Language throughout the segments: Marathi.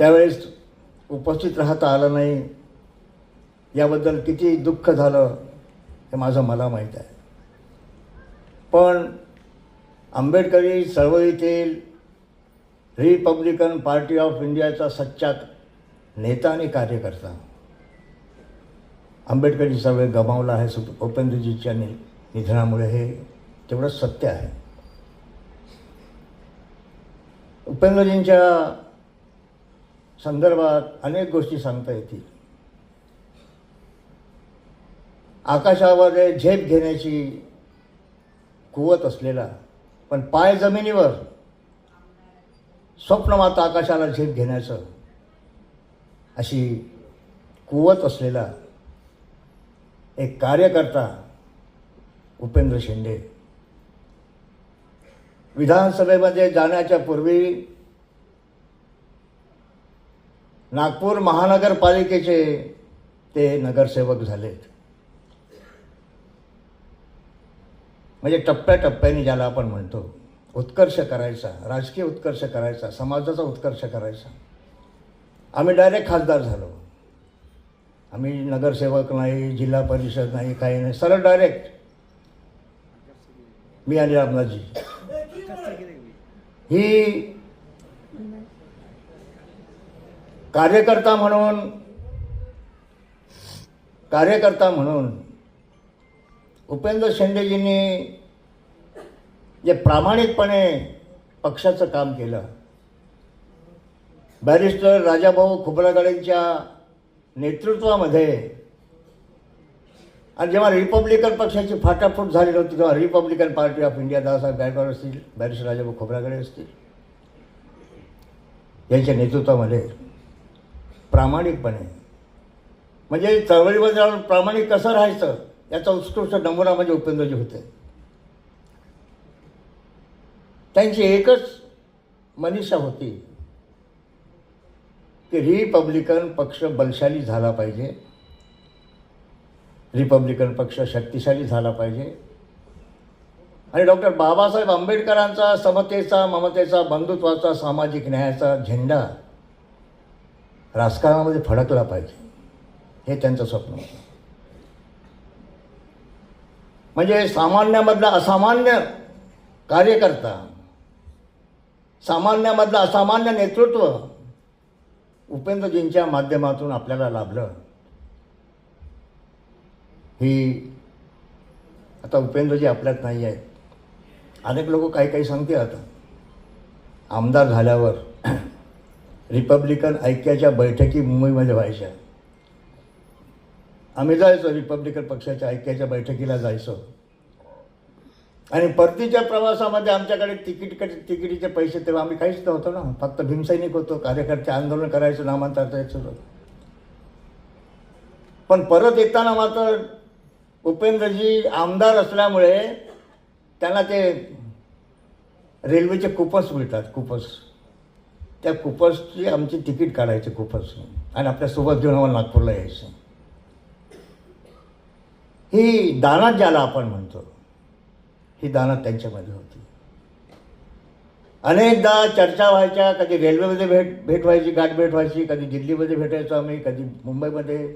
त्यावेळेस उपस्थित राहता आलं नाही. याबद्दल किती दुःख झालं हे माझं मला माहीत आहे. पण आंबेडकरी चळवळीतील रिपब्लिकन पार्टी ऑफ इंडियाचा सच्चा नेता आणि कार्यकर्ता. आंबेडकरी चळवळ गमावला आहे सु उपेंद्रजीच्या नि निधनामुळे हे तेवढं सत्य आहे. उपेंद्रजींच्या संदर्भात अनेक गोष्टी सांगता येतील. आकाशामध्ये झेप घेण्याची कुवत असलेला पण पाय जमिनीवर स्वप्नमाता आकाशाला झेप घेण्याचं अशी कुवत असलेला एक कार्यकर्ता उपेंद्र शिंदे. विधानसभेमध्ये जाण्याच्या पूर्वी नागपूर महानगरपालिकेचे ते नगरसेवक झालेत. म्हणजे टप्प्याटप्प्याने ज्याला आपण म्हणतो उत्कर्ष करायचा राजकीय उत्कर्ष करायचा समाजाचा उत्कर्ष करायचा. आम्ही डायरेक्ट खासदार झालो. आम्ही नगरसेवक नाही जिल्हा परिषद नाही काही नाही सरळ डायरेक्ट मी आणि रामनाथजी ही कार्यकर्ता म्हणून कार्यकर्ता म्हणून उपेंद्र शेंडेजींनी जे प्रामाणिकपणे पक्षाचं काम केलं बॅरिस्टर राजाभाऊ खुबरागडेंच्या नेतृत्वामध्ये आणि जेव्हा रिपब्लिकन पक्षाची फाटाफूट झालेली होती तेव्हा Republican party of India Dadasaheb Gaikwad असतील बॅरिस्टर राजाभाऊ खोबरागडे असतील यांच्या नेतृत्वामध्ये प्रामाणिकपणे. म्हणजे चळवळीवर जाऊन प्रामाणिक कसं राहायचं याचा उत्कृष्ट नमुना म्हणजे उपेंद्रजी होते. त्यांची एकच मनीषा होती की रिपब्लिकन पक्ष बलशाली झाला पाहिजे. रिपब्लिकन पक्ष शक्तिशाली झाला पाहिजे. आणि डॉक्टर बाबासाहेब आंबेडकरांचा समतेचा ममतेचा बंधुत्वाचा सामाजिक न्यायाचा झेंडा राजकारणामध्ये फडकला पाहिजे. हे त्यांचं स्वप्न होतं. म्हणजे सामान्यामधला असामान्य कार्यकर्ता सामान्यामधलं असामान्य नेतृत्व उपेंद्रजींच्या माध्यमातून आपल्याला लाभलं. ही आता उपेंद्रजी आपल्यात नाही आहेत अनेक लोक काही काही सांगते आता. आमदार झाल्यावर रिपब्लिकन ऐक्याच्या बैठकी मुंबईमध्ये व्हायच्या. आम्ही जायचो रिपब्लिकन पक्षाच्या ऐक्याच्या बैठकीला जायचो. आणि परतीच्या प्रवासामध्ये आमच्याकडे तिकीट तिकिटीचे पैसे तेव्हा आम्ही काहीच नव्हतो ना. फक्त भीमसैनिक होतो कार्यकर्ते आंदोलन करायचं नामांतर जायचं पण परत येताना मात्र उपेंद्रजी आमदार असल्यामुळे त्यांना ते रेल्वेचे कुपन्स मिळतात कुपन्स त्या कुपन्सची आमची तिकीट काढायचे कुपन्स आणि आपल्यासोबत घेऊन आम्हाला नागपूरला यायचं. ही दानात ज्याला आपण म्हणतो ही दानात त्यांच्यामध्ये होती. अनेकदा चर्चा व्हायच्या कधी रेल्वेमध्ये भेट भेट व्हायची गाठ भेट व्हायची कधी दिल्लीमध्ये भेटायचो आम्ही कधी मुंबईमध्ये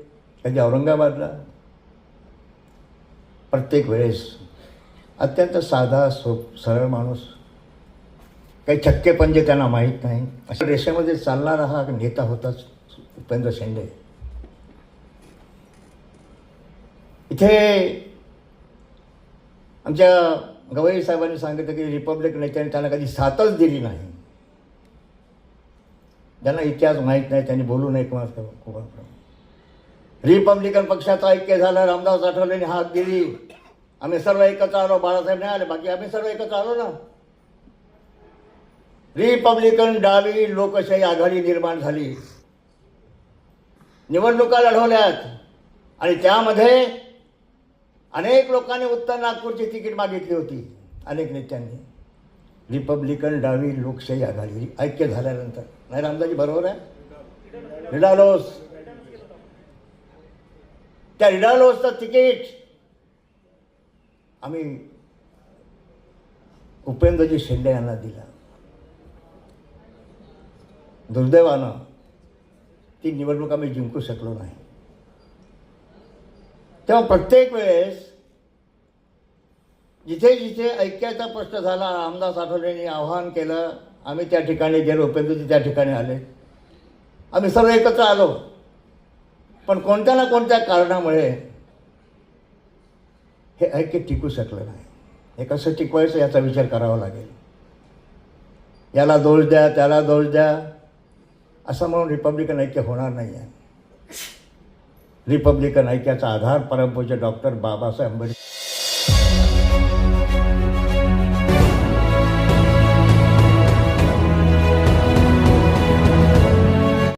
कधी औरंगाबादला. प्रत्येक वेळेस अत्यंत साधा सोप सरळ माणूस काही छक्के पंजे त्यांना माहीत नाही. अशा रेषेमध्ये चालणारा हा नेता होताच उपेंद्र शेंडे इथे आमच्या गवई साहेबांनी सांगितलं की रिपब्लिक नेत्याने त्यांना कधी साथच दिली नाही. ज्यांना इतिहास माहीत नाही त्यांनी बोलू नये किंवा रिपब्लिकन पक्षाचं ऐक्य झालं रामदास आठवलेने हात दिली. आम्ही सर्व एकत्र आलो बाळासाहेब नाही आले बाकी आम्ही सर्व एकत्र आलो ना. रिपब्लिकन डावी लोकशाही आघाडी निर्माण झाली. निवडणुका लढवल्यात. आणि त्यामध्ये अनेक लोकांनी उत्तर नागपूरची तिकीट मागितली होती. अनेक नेत्यांनी. रिपब्लिकन डावी लोकशाही आघाडी ऐक्य झाल्यानंतर. नाही रामदाजी बरोबर आहे? रिडालोस. त्या रिडालोसचं तिकीट आम्ही उपेंद्रजी शिंदे यांना दिला. दुर्दैवानं ती निवडणूक आम्ही जिंकू शकलो नाही. तेव्हा प्रत्येक वेळेस जिथे जिथे ऐक्याचा प्रश्न झाला रामदास आठवलेंनी आव्हान केलं आम्ही त्या ठिकाणी गेलो उपेंद्रजी त्या ठिकाणी आले. आम्ही सर्व एकत्र आलो. पण कोणत्या ना कोणत्या कारणामुळे हे ऐक्य टिकू शकलं नाही. हे कसं टिकवायचं याचा विचार करावा लागेल. याला दोष द्या त्याला दोष द्या. असं म्हणून रिपब्लिकन ऐक्य होणार नाही आहे रिपब्लिकन ऐक्याचा आधार परमपूज्य डॉक्टर बाबासाहेब आंबेडकर